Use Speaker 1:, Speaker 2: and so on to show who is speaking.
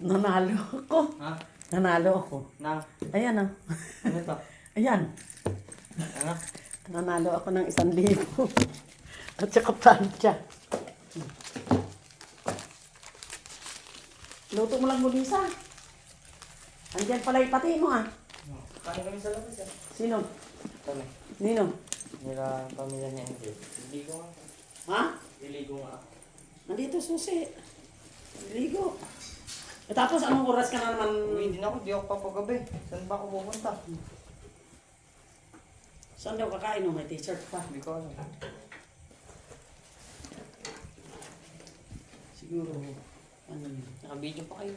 Speaker 1: Nanalo ako.
Speaker 2: Ha?
Speaker 1: Nanalo ako.
Speaker 2: Nang?
Speaker 1: Ayan ah.
Speaker 2: Ano to?
Speaker 1: Ayan.
Speaker 2: Ano?
Speaker 1: Nanalo ako ng isang libo. At saka plancha. Luto mo lang bulisa. Andiyan pala yung pati mo ah.
Speaker 2: Kain kami sa labas eh.
Speaker 1: Sino?
Speaker 2: Kami.
Speaker 1: Nino?
Speaker 2: Nila pamilya ni Andrew. Liligo nga.
Speaker 1: Ha?
Speaker 2: Liligo nga.
Speaker 1: Nandito susi. Ligo. E tapos anong oras ka na naman?
Speaker 2: Uwi din ako, di ako papagabi. Saan ba ako pupunta?
Speaker 1: Saan daw kakain mo? May t-shirt pa.
Speaker 2: Hindi ko alam.
Speaker 1: Siguro. Ano yun?
Speaker 2: Naka-video pa kayo.